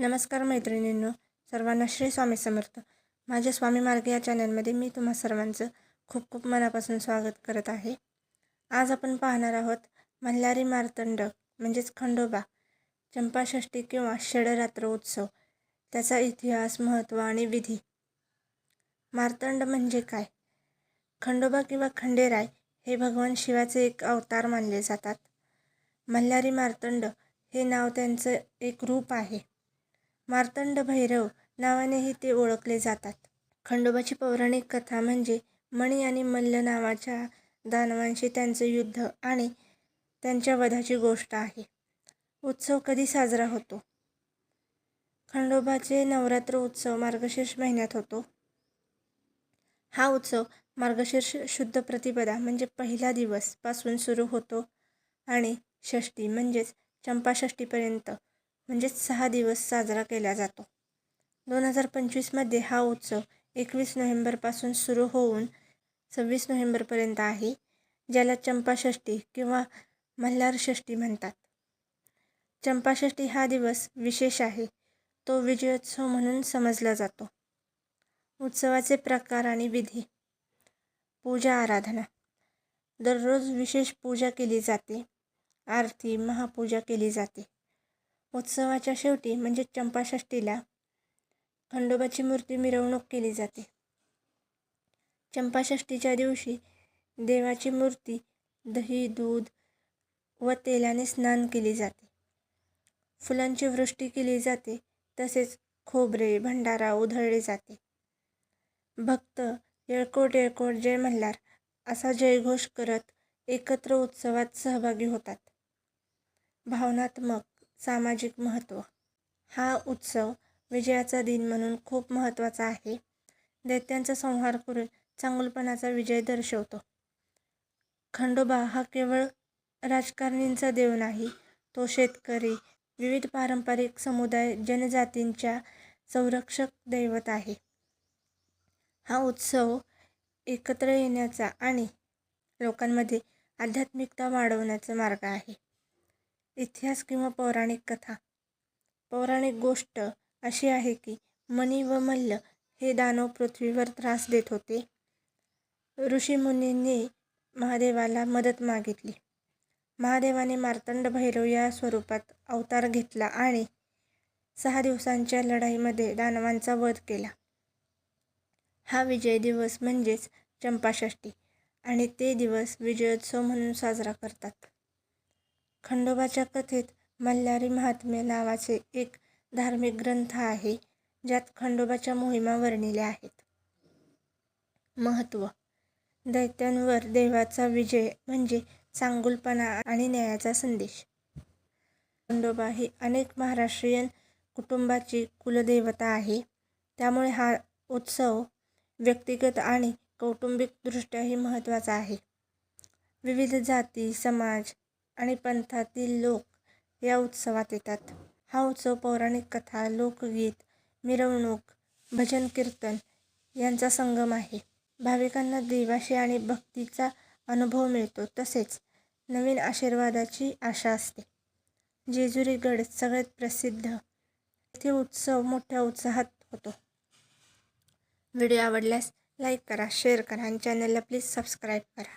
नमस्कार मैत्रिणींनो सर्वांना श्री स्वामी समर्थ. माझ्या स्वामी मार्ग या चॅनलमध्ये मी तुम्हा सर्वांचं खूप खूप मनापासून स्वागत करत आहे. आज आपण पाहणार आहोत मल्हारी मार्तंड म्हणजेच खंडोबा चंपाषष्ठी किंवा षडरात्र उत्सव. त्याचा इतिहास महत्त्व आणि विधी. मार्तंड म्हणजे काय? खंडोबा किंवा खंडेराय हे भगवान शिवाचे एक अवतार मानले जातात. मल्हारी मार्तंड हे नाव त्यांचं एक रूप आहे. मार्तंड भैरव नावानेही ते ओळखले जातात. खंडोबाची पौराणिक कथा म्हणजे मणी आणि मल्ल नावाच्या दानवांशी त्यांचं युद्ध आणि त्यांच्या वधाची गोष्ट आहे. उत्सव कधी साजरा होतो? खंडोबाचे नवरात्र उत्सव मार्गशीर्ष महिन्यात होतो. हा उत्सव मार्गशीर्ष शुद्ध प्रतिपदा म्हणजे पहिला दिवसपासून सुरू होतो आणि षष्टी म्हणजेच चंपाषष्टीपर्यंत म्हणजेच सहा दिवस साजरा केला जातो. दोन हजार पंचवीसमध्ये हा उत्सव एकवीस नोव्हेंबरपासून सुरू होऊन सव्वीस नोव्हेंबरपर्यंत आहे ज्याला चंपाषष्ठी किंवा मल्हारषष्ठी म्हणतात. चंपाषष्ठी हा दिवस विशेष आहे तो विजयोत्सव म्हणून समजला जातो. उत्सवाचे प्रकार आणि विधी. पूजा आराधना. दररोज विशेष पूजा केली जाते. आरती महापूजा केली जाते. उत्सवाच्या शेवटी म्हणजे चंपाषष्टीला खंडोबाची मूर्ती मिरवणूक केली जाते. चंपाषष्टीच्या दिवशी देवाची मूर्ती दही दूध व तेलाने स्नान केली जाते. फुलांची वृष्टी केली जाते तसेच खोबरे भंडारा उधळले जाते. भक्त येळकोट येळकोट जय मल्हार असा जयघोष करत एकत्र उत्सवात सहभागी होतात. भावनात्मक सामाजिक महत्त्व हा उत्सव विजयाचा दिन म्हणून खूप महत्त्वाचा आहे. दैत्यांचा संहार करून चांगुलपणाचा विजय दर्शवतो. खंडोबा हा केवळ राजकारणींचा देव नाही तो शेतकरी विविध पारंपरिक समुदाय जनजातींच्या संरक्षक दैवत आहे. हा उत्सव एकत्र येण्याचा आणि लोकांमध्ये आध्यात्मिकता वाढवण्याचा मार्ग आहे. इतिहास किंवा पौराणिक कथा. पौराणिक गोष्ट अशी आहे की मणी व मल्ल हे दानव पृथ्वीवर त्रास देत होते. ऋषीमुनींनी महादेवाला मदत मागितली. महादेवाने मार्तंड भैरव या स्वरूपात अवतार घेतला आणि सहा दिवसांच्या लढाईमध्ये दानवांचा वध केला. हा विजय दिवस म्हणजेच चंपाषष्ठी आणि ते दिवस विजयोत्सव म्हणून साजरा करतात. खंडोबाच्या कथेत मल्हारी महात्म्य नावाचे एक धार्मिक ग्रंथ आहे ज्यात खंडोबाच्या मोहिमा वर्णिल्या आहेत. महत्त्व दैत्यांवर देवाचा विजय म्हणजे चांगुलपणा आणि न्यायाचा संदेश. खंडोबा ही अनेक महाराष्ट्रीयन कुटुंबाची कुलदेवता आहे. त्यामुळे हा उत्सव व्यक्तिगत आणि कौटुंबिकदृष्ट्याही महत्त्वाचा आहे. विविध जाती समाज आणि पंथातील लोक या उत्सवात येतात. हा उत्सव पौराणिक कथा लोकगीत मिरवणूक भजन कीर्तन यांचा संगम आहे. भाविकांना देवाशी आणि भक्तीचा अनुभव मिळतो तसेच नवीन आशीर्वादाची आशा असते. जेजुरी गड सगळ्यात प्रसिद्ध. येथे उत्सव मोठ्या उत्साहात होतो. व्हिडिओ आवडल्यास लाईक करा शेअर करा आणि चॅनलला प्लीज सबस्क्राईब करा.